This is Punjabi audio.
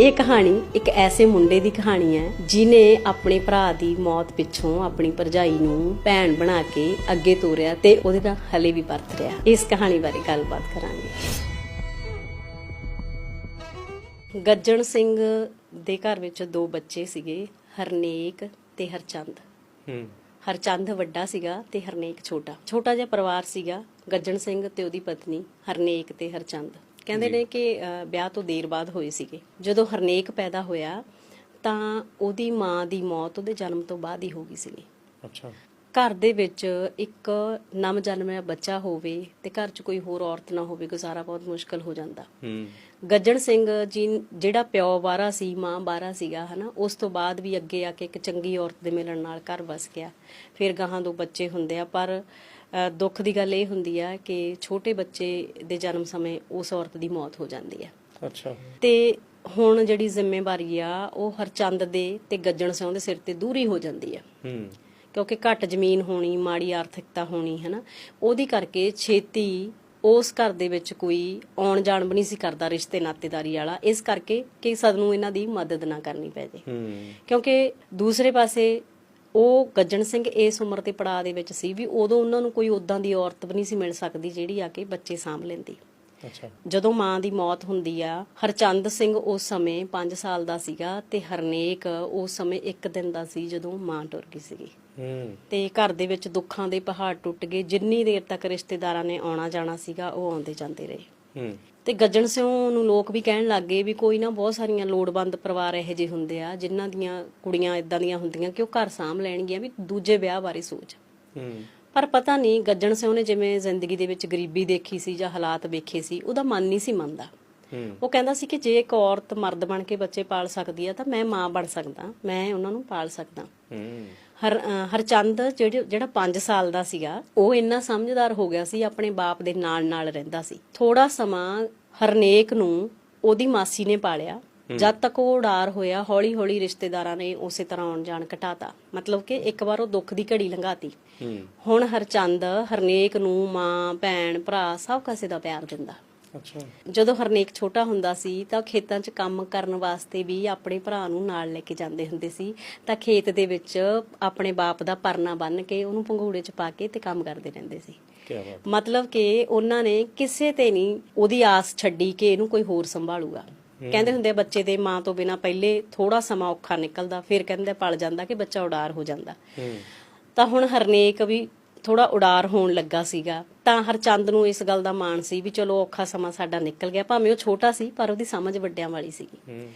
ਇਹ ਕਹਾਣੀ ਇੱਕ ਐਸੇ ਮੁੰਡੇ ਦੀ ਕਹਾਣੀ ਹੈ ਜਿਨੇ ਆਪਣੇ ਭਰਾ ਦੀ ਮੌਤ ਪਿੱਛੋਂ ਆਪਣੀ ਭਰਜਾਈ ਨੂੰ ਭੈਣ ਬਣਾ ਕੇ ਅੱਗੇ ਤੋਰਿਆ ਤੇ ਉਹਦੇ ਨਾਲ ਹਲੇ ਵੀ ਵਰਤ ਰਿਹਾ। ਇਸ ਕਹਾਣੀ ਬਾਰੇ ਗੱਲਬਾਤ ਕਰਾਂਗੇ। ਗੱਜਣ ਸਿੰਘ ਦੇ ਘਰ ਵਿੱਚ ਦੋ ਬੱਚੇ ਸੀਗੇ ਹਰਨੇਕ ਤੇ ਹਰਚੰਦ। ਹੂੰ। ਹਰਚੰਦ ਵੱਡਾ ਸੀਗਾ ਤੇ ਹਰਨੇਕ ਛੋਟਾ। ਛੋਟਾ ਜਿਹਾ ਪਰਿਵਾਰ ਸੀਗਾ ਗੱਜਣ ਸਿੰਘ ਤੇ ਉਹਦੀ ਪਤਨੀ ਹਰਨੇਕ ਤੇ ਹਰਚੰਦ। ਕਹਿੰਦੇ ਨੇ ਕਿ ਵਿਆਹ ਤੋਂ ਦੇਰ ਬਾਅਦ ਹੋਏ ਸੀਗੇ। ਜਦੋਂ ਹਰਨੇਕ ਪੈਦਾ ਹੋਇਆ ਤਾਂ ਉਹਦੀ ਮਾਂ ਦੀ ਮੌਤ ਉਹਦੇ ਜਨਮ ਤੋਂ ਬਾਅਦ ਹੀ ਹੋ ਗਈ ਸੀਗੀ। ਅੱਛਾ। ਘਰ ਦੇ ਵਿੱਚ ਇੱਕ ਨਵ ਜਨਮਿਆ ਬੱਚਾ ਹੋਵੇ ਤੇ ਘਰ 'ਚ ਕੋਈ ਹੋਰ ਔਰਤ ਨਾ ਹੋਵੇ ਗੁਜ਼ਾਰਾ ਬਹੁਤ ਮੁਸ਼ਕਲ ਹੋ ਜਾਂਦਾ। ਹੂੰ। ਗੱਜਣ ਸਿੰਘ ਜੀ ਜਿਹੜਾ ਪਿਓ ਬਾਰਾ ਸੀ ਮਾਂ ਬਾਰਾ ਸੀਗਾ ਹਨਾ ਉਸ ਤੋਂ ਬਾਅਦ ਵੀ ਅੱਗੇ ਆ ਕੇ ਇੱਕ ਚੰਗੀ ਔਰਤ ਦੇ ਮਿਲਣ ਨਾਲ ਘਰ ਵਸ ਗਿਆ। ਫਿਰ ਗਾਹਾਂ ਦੋ ਬੱਚੇ ਹੁੰਦੇ ਆ ਪਰ ਦੁੱਖ ਦੀ ਗੱਲ ਇਹ ਹੁੰਦੀ ਆ ਕਿ ਛੋਟੇ ਬੱਚੇ ਦੇ ਜਨਮ ਸਮੇਂ ਉਸ ਔਰਤ ਦੀ ਮੌਤ ਹੋ ਜਾਂਦੀ ਆ। ਅੱਛਾ। ਤੇ ਹੁਣ ਜਿਹੜੀ ਜ਼ਿੰਮੇਵਾਰੀ ਆ ਉਹ ਹਰਚੰਦ ਦੇ ਤੇ ਗੱਜਣ ਸਿੰਘ ਦੇ ਸਿਰ ਤੇ ਦੂਰੀ ਹੋ ਜਾਂਦੀ ਆ। ਹੂੰ। ਕਿਉਂਕਿ ਘੱਟ ਜ਼ਮੀਨ ਹੋਣੀ ਮਾੜੀ ਆਰਥਿਕਤਾ ਹੋਣੀ ਹੈ ਨਾ ਉਹਦੀ ਕਰਕੇ ਛੇਤੀ ਉਸ ਘਰ ਦੇ ਵਿੱਚ ਕੋਈ ਆਉਣ ਜਾਣ ਵੀ ਨਹੀਂ ਸੀ ਕਰਦਾ ਰਿਸ਼ਤੇ ਨਾਤੇਦਾਰੀ ਵਾਲਾ। ਇਸ ਕਰਕੇ ਕਿ ਸਾਨੂੰ ਇਹਨਾਂ ਦੀ ਮਦਦ ਨਾ ਕਰਨੀ ਪੈ ਜੇ। ਹੂੰ। ਕਿਉਂਕਿ ਦੂਸਰੇ ਪਾਸੇ ਉਹ ਗੱਜਣ ਸਿੰਘ ਇਸ ਉਮਰ ਦੇ ਪੜਾਅ ਦੇ ਵਿੱਚ ਸੀ ਵੀ ਉਦੋਂ ਉਹਨਾਂ ਨੂੰ ਕੋਈ ਉਦਾਂ ਦੀ ਔਰਤ ਵੀ ਨਹੀਂ ਸੀ ਮਿਲ ਸਕਦੀ ਜਿਹੜੀ ਆ ਕੇ ਬੱਚੇ ਸਾਂਭ ਲੈਂਦੀ। ਅੱਛਾ। ਜਦੋਂ ਮਾਂ ਦੀ ਮੌਤ ਹੁੰਦੀ ਆ ਹਰਚੰਦ ਸਿੰਘ ਉਸ ਸਮੇਂ 5 ਸਾਲ ਦਾ ਸੀਗਾ ਤੇ ਹਰਨੇਕ ਉਸ ਸਮੇਂ 1 ਦਿਨ ਦਾ ਸੀ ਜਦੋਂ ਮਾਂ ਟੁਰ ਗਈ ਸੀਗੀ। ਹੂੰ। ਤੇ ਘਰ ਦੇ ਵਿੱਚ ਦੁੱਖਾਂ ਦੇ ਪਹਾੜ ਟੁੱਟ ਗਏ ਜਿੰਨੀ ਦੇਰ ਤੱਕ ਰਿਸ਼ਤੇਦਾਰਾਂ ਨੇ ਆਉਣਾ ਜਾਣਾ ਸੀਗਾ ਉਹ ਆਉਂਦੇ ਜਾਂਦੇ ਰਹੇ। ਤੇ ਗੱਜਣ ਸਿੰਘ ਨੂੰ ਲੋਕ ਵੀ ਕਹਿਣ ਲੱਗ ਗਏ ਵੀ ਕੋਈ ਨਾ ਬਹੁਤ ਸਾਰੀਆਂ ਲੋੜਵੰਦ ਪਰਿਵਾਰ ਇਹੋ ਜਿਹੇ ਹੁੰਦੇ ਆ ਜਿਨ੍ਹਾਂ ਦੀਆਂ ਕੁੜੀਆਂ ਇਦਾਂ ਦੀਆਂ ਹੁੰਦੀਆਂ ਕਿ ਉਹ ਘਰ ਸਾਂਭ ਲੈਣਗੀਆਂ ਵੀ ਦੂਜੇ ਵਿਆਹ ਬਾਰੇ ਸੋਚ। ਹੂੰ। ਪਰ ਪਤਾ ਨਹੀਂ ਗੱਜਣ ਸਿੰਘ ਨੇ ਜਿਵੇਂ ਜ਼ਿੰਦਗੀ ਦੇ ਵਿੱਚ ਗਰੀਬੀ ਦੇਖੀ ਸੀ ਜਾਂ ਹਾਲਾਤ ਵੇਖੇ ਸੀ ਉਹਦਾ ਮਨ ਨਹੀਂ ਸੀ ਮੰਨਦਾ। ਉਹ ਕਹਿੰਦਾ ਸੀ ਕਿ ਜੇ ਇੱਕ ਔਰਤ ਮਰਦ ਬਣ ਕੇ ਬੱਚੇ ਪਾਲ ਸਕਦੀ ਆ ਤਾਂ ਮੈਂ ਮਾਂ ਬਣ ਸਕਦਾ ਮੈਂ ਉਹਨਾਂ ਨੂੰ ਪਾਲ ਸਕਦਾ। ਹਰ ਹਰਚੰਦ ਜਿਹੜੇ ਜਿਹੜਾ 5 ਸਾਲ ਦਾ ਸੀਗਾ ਉਹ ਇੰਨਾ ਸਮਝਦਾਰ ਹੋ ਗਿਆ ਸੀ ਆਪਣੇ ਬਾਪ ਦੇ ਨਾਲ ਨਾਲ ਰਹਿੰਦਾ ਸੀ। ਥੋੜਾ ਸਮਾਂ ਹਰਨੇਕ ਨੂੰ ਉਹਦੀ ਮਾਸੀ ਨੇ ਪਾਲਿਆ। ਜਦ ਤੱਕ ਉਹ ਉਡਾਰ ਹੋਇਆ ਹੌਲੀ ਹੌਲੀ ਰਿਸ਼ਤੇਦਾਰਾਂ ਨੇ ਉਸੇ ਤਰ੍ਹਾਂ ਆਉਣ ਜਾਣ ਘਟਾਤਾ। ਮਤਲਬ ਕਿ ਇੱਕ ਵਾਰ ਉਹ ਦੁੱਖ ਦੀ ਘੜੀ ਲੰਘਾਤੀ। ਹੁਣ ਹਰਚੰਦ ਹਰਨੇਕ ਨੂੰ ਮਾਂ ਭੈਣ ਭਰਾ ਸਭ ਕਾਸੇ ਦਾ ਪਿਆਰ ਦਿੰਦਾ। ਅੱਛਾ। ਜਦੋਂ ਹਰਨੇਕ ਛੋਟਾ ਹੁੰਦਾ ਸੀ ਤਾਂ ਖੇਤਾਂ 'ਚ ਕੰਮ ਕਰਨ ਵਾਸਤੇ ਵੀ ਆਪਣੇ ਭਰਾ ਨੂੰ ਨਾਲ ਲੈ ਕੇ ਜਾਂਦੇ ਹੁੰਦੇ ਸੀ। ਤਾਂ ਖੇਤ ਦੇ ਵਿੱਚ ਆਪਣੇ ਬਾਪ ਦਾ ਪਰਨਾ ਬੰਨ੍ਹ ਕੇ ਉਹਨੂੰ ਪੰਘੂੜੇ 'ਚ ਪਾ ਕੇ ਤੇ ਕੰਮ ਕਰਦੇ ਰਹਿੰਦੇ ਸੀ। ਮਤਲਬ ਕਿ ਉਹਨਾਂ ਨੇ ਕਿਸੇ ਤੇ ਨਹੀਂ ਉਹਦੀ ਆਸ ਛੱਡੀ ਕਿ ਇਹਨੂੰ ਕੋਈ ਹੋਰ ਸੰਭਾਲੂਗਾ। ਕਹਿੰਦੇ ਹੁੰਦੇ ਆ, ਬੱਚੇ ਦੇ ਮਾਂ ਤੋਂ ਬਿਨਾ ਪਹਿਲੇ ਥੋੜਾ ਸਮਾਂ ਔਖਾ ਨਿਕਲਦਾ ਫਿਰ ਕਹਿੰਦੇ ਪਲ ਜਾਂਦਾ ਕਿ ਬੱਚਾ ਉਡਾਰ ਹੋ ਜਾਂਦਾ। ਹੂੰ। ਤਾਂ ਹੁਣ ਹਰਨੇਕ ਵੀ ਥੋੜਾ ਉਡਾਰ ਹੋਣ ਲੱਗਾ ਸੀਗਾ। ਤਾਂ ਹਰਚੰਦ ਨੂੰ ਇਸ ਗੱਲ ਦਾ ਮਾਣ ਸੀ ਵੀ ਚਲੋ ਔਖਾ ਸਮਾਂ ਸਾਡਾ ਨਿਕਲ ਗਿਆ। ਭਾਵੇਂ ਉਹ ਛੋਟਾ ਸੀ, ਪਰ ਉਹਦੀ ਸਮਝ ਵੱਡਿਆਂ ਵਾਲੀ ਸੀਗੀ।